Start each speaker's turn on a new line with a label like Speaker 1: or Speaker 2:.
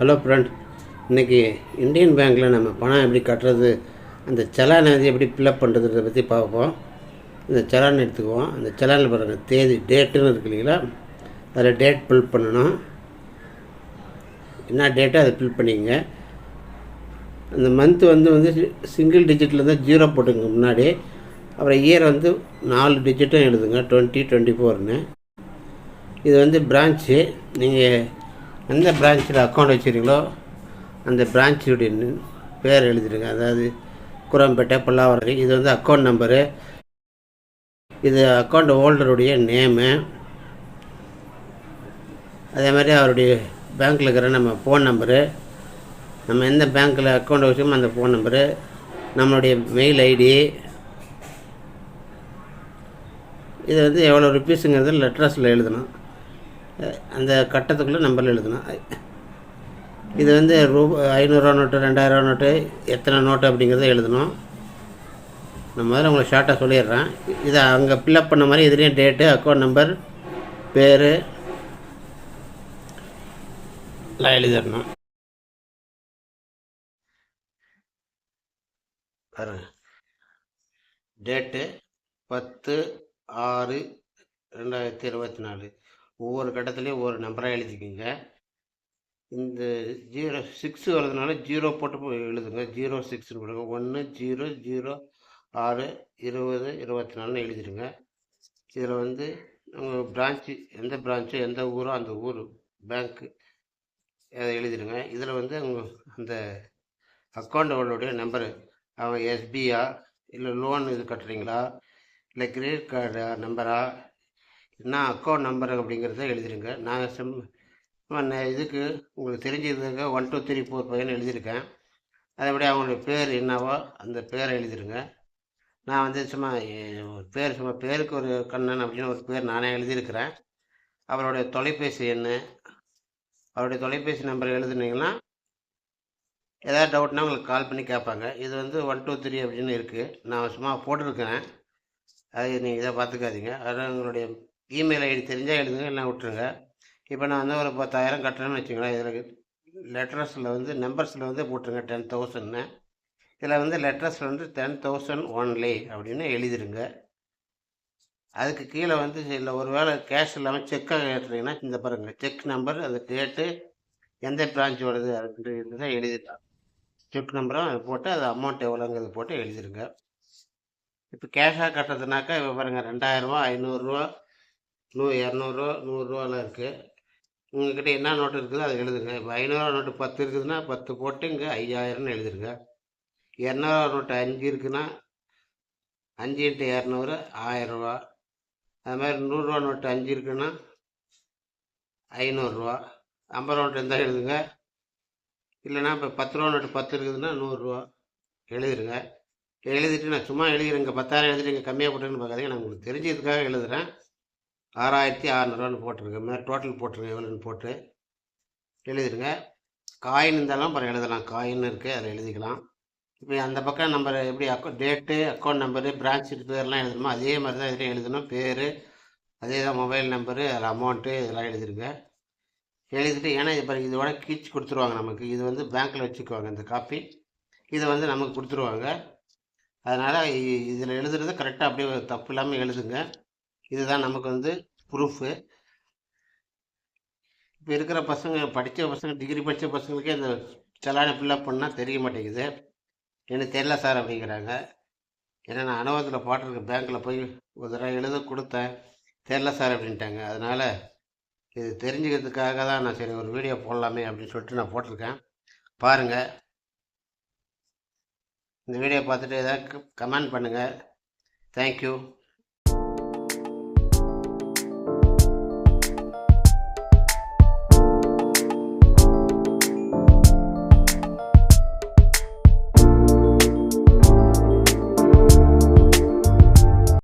Speaker 1: Hello friend இன்றைக்கி Indian பேங்க்கில் நம்ம பணம் எப்படி கட்டுறது அந்த செலானை வந்து எப்படி ஃபில்அப் பண்ணுறதுன்றத பற்றி பார்ப்போம் இந்த செலான் எடுத்துக்குவோம். அந்த செலானில் பாருங்கள் தேதி டேட்டுன்னு இருக்கு இல்லைங்களா? அதில் டேட் ஃபில் பண்ணணும். என்ன டேட்டோ அதை ஃபில் பண்ணிக்கங்க. அந்த மந்த் வந்து வந்து சிங்கிள் டிஜிட்டில் தான் ஜீரோ போட்டுங்க முன்னாடி. அப்புறம் இயர் வந்து நாலு டிஜிட்டும் எழுதுங்க டுவெண்ட்டி டுவெண்ட்டி ஃபோர்னு இது வந்து பிரான்ச்சு நீங்கள் எந்த பிரான்ச்சில் அக்கௌண்ட் வச்சுருக்கீங்களோ அந்த பிரான்ச்சுடைய பேர் எழுதிடுங்க அதாவது குரம்பேட்டை பல்லாவரம் இது வந்து அக்கௌண்ட் நம்பரு இது அக்கௌண்ட் ஹோல்டருடைய நேமு அதே மாதிரி அவருடைய பேங்க்கில் இருக்கிற நம்ம ஃபோன் நம்பரு நம்ம எந்த பேங்க்கில் அக்கௌண்ட் வச்சோமோ அந்த ஃபோன் நம்பரு நம்மளுடைய மெயில் ஐடி இது வந்து எவ்வளோ ருப்பீஸுங்கிறது லெட்ரஸில் எழுதணும். அந்த கட்டத்துக்குள்ளே நம்பரில் எழுதணும் இது வந்து ரூ ஐநூறுரூவா நோட்டு ரெண்டாயிரரூவா நோட்டு எத்தனை நோட்டு அப்படிங்கிறத எழுதணும். நான் முதல்ல உங்களுக்கு ஷார்ட்டாக சொல்லிடுறேன். இதை அங்கே ஃபில்லப் பண்ண மாதிரி இதுலேயும் டேட்டு அக்கௌண்ட் நம்பர் பேர் எல்லாம் எழுதிடணும். பாருங்க. டேட்டு பத்து ஆறு ரெண்டாயிரத்தி இருபத்தி நாலு. ஒவ்வொரு கட்டத்துலேயும் ஒவ்வொரு நம்பராக எழுதிக்கிங்க இந்த ஜீரோ சிக்ஸ் வரதுனால ஜீரோ போட்டு எழுதுங்க. ஜீரோ சிக்ஸ்னு போடுங்க. ஒன்று ஜீரோ ஜீரோ ஆறு இருபது இருபத்தி நாலுன்னு எழுதிடுங்க இதில் வந்து உங்கள் பிரான்ச்சு எந்த பிரான்ச்சோ எந்த ஊரோ அந்த ஊர் பேங்க்கு அதை எழுதிடுங்க இதில் வந்து உங்கள் அந்த அக்கௌண்ட் நம்பரு அவன் எஸ்பியா இல்லை லோன் இது கட்டுறீங்களா? இல்லை கிரெடிட் கார்டு நம்பரா என்ன அக்கௌண்ட் நம்பர் அப்படிங்கிறத எழுதிடுங்க நான் சிம் நான் இதுக்கு உங்களுக்கு தெரிஞ்சதுக்கு ஒன் டூ த்ரீ ஃபோர் ஃபைவ்னு எழுதியிருக்கேன். அதேபடி அவங்களுடைய பேர் என்னவோ அந்த பேரை எழுதிருங்க. நான் வந்து சும்மா ஒரு பேர் சும்மா பேருக்கு ஒரு கண்ணன் அப்படின்னு ஒரு பேர் நானே எழுதியிருக்கிறேன். அவருடைய தொலைபேசி எண் அவருடைய தொலைபேசி நம்பர் எழுதுனீங்கன்னா ஏதாவது டவுட்னா உங்களுக்கு கால் பண்ணி கேட்பாங்க. இது வந்து ஒன் டூ த்ரீ அப்படின்னு இருக்குது நான் சும்மா போட்டிருக்கிறேன். அது நீங்கள் இதை பார்த்துக்காதீங்க. அதனால் உங்களுடைய இமெயில் ஐடி தெரிஞ்சால் எழுதுங்க இல்லை விட்டுருங்க. இப்போ நான் வந்து ஒரு பத்தாயிரம் கட்டுறேன்னு வச்சுங்களேன் இதில் லெட்டர்ஸில் வந்து நம்பர்ஸில் வந்து போட்டுருங்க டென் தௌசண்ட்னு இதில் வந்து லெட்டர்ஸில் வந்து டென் தௌசண்ட் ஒன்லி அப்படின்னு எழுதிருங்க. அதுக்கு கீழே வந்து இல்லை ஒரு வேளை கேஷ் இல்லாமல் செக்காக கேட்டுறீங்கன்னா இந்த பாருங்கள் செக் நம்பர் அந்த கேட்டு எந்த பிரான்ச்சோடது வருது அப்படின்றத எழுதிடலாம். செக் நம்பரும் அதை போட்டு அது அமௌண்ட் எவ்வளோங்கிறது போட்டு எழுதிருங்க. இப்போ கேஷாக கட்டுறதுனாக்கா இப்போ பாருங்கள் ரெண்டாயிரரூவா ஐநூறுரூவா நூ இரநூறுவா நூறுரூவாலாம் இருக்குது உங்கள்கிட்ட என்ன நோட்டு இருக்குதோ அதை எழுதுங்க. இப்போ ஐநூறுரூவா நோட்டு பத்து இருக்குதுன்னா பத்து போட்டு இங்கே ஐயாயிரம்னு எழுதிருங்க. இரநூறுவா நோட்டு அஞ்சு இருக்குன்னா அஞ்சு இன்ட்டு இரநூறு ஆயிரரூவா. அது மாதிரி நூறுரூவா நோட்டு அஞ்சு இருக்குன்னா ஐநூறுரூவா. ஐம்பது ரூபா நோட்டு இருந்தால் எழுதுங்க. இல்லைன்னா இப்போ பத்து ரூபா நோட்டு பத்து இருக்குதுன்னா நூறுரூவா. எழுதிருங்க. எழுதிட்டு நான் சும்மா எழுதிருங்க பத்தாயிரம் எழுதிட்டு இங்கே கம்மியாக போட்டுன்னு பார்க்காதீங்க. நான் உங்களுக்கு தெரிஞ்சதுக்காக எழுதுகிறேன் ஆறாயிரத்தி அறநூறுவான்னு போட்டிருக்கேன் மேலே டோட்டல் போட்டிருக்கேன் எவ்வளோன்னு போட்டு எழுதிருங்க காயின் இருந்தாலும் அப்புறம் எழுதலாம். காயின் இருக்குது அதில் எழுதிக்கலாம். இப்போ அந்த பக்கம் நம்பர் எப்படி account date account number branch பேர்லாம் எழுதணுமோ? அதே மாதிரி தான் இதில் எழுதணும். பேர் அதே தான் மொபைல் நம்பரு அதில் அமௌண்ட்டு இதெல்லாம் எழுதிருங்க எழுதிட்டு ஏன்னா இப்போ இதோட கீச்சு கொடுத்துருவாங்க நமக்கு. இது வந்து பேங்க்கில் வச்சுக்குவாங்க இந்த காப்பி இதை வந்து நமக்கு கொடுத்துருவாங்க. அதனால் இதில் எழுதுறது கரெக்டாக அப்படியே தப்பு இல்லாமல் எழுதுங்க. இதுதான் நமக்கு வந்து ப்ரூஃபு இப்போ இருக்கிற பசங்க படித்த பசங்க டிகிரி படித்த பசங்களுக்கே இந்த செலானை ஃபில்லப் பண்ணால் தெரிய மாட்டேங்குது. எனக்கு தெரில சார் அப்படிங்கிறாங்க. ஏன்னா நான் அனுபவத்தில் போட்டிருக்க பேங்க்கில் போய் ஒரு தடவை எழுத கொடுத்தேன். தெரில சார் அப்படின்ட்டாங்க. அதனால் இது தெரிஞ்சுக்கிறதுக்காக தான் நான் சரி ஒரு வீடியோ போடலாமே அப்படின்னு சொல்லிட்டு நான் போட்டிருக்கேன். பாருங்கள் இந்த வீடியோ பார்த்துட்டு ஏதாவது கமெண்ட் பண்ணுங்கள் தேங்க்யூ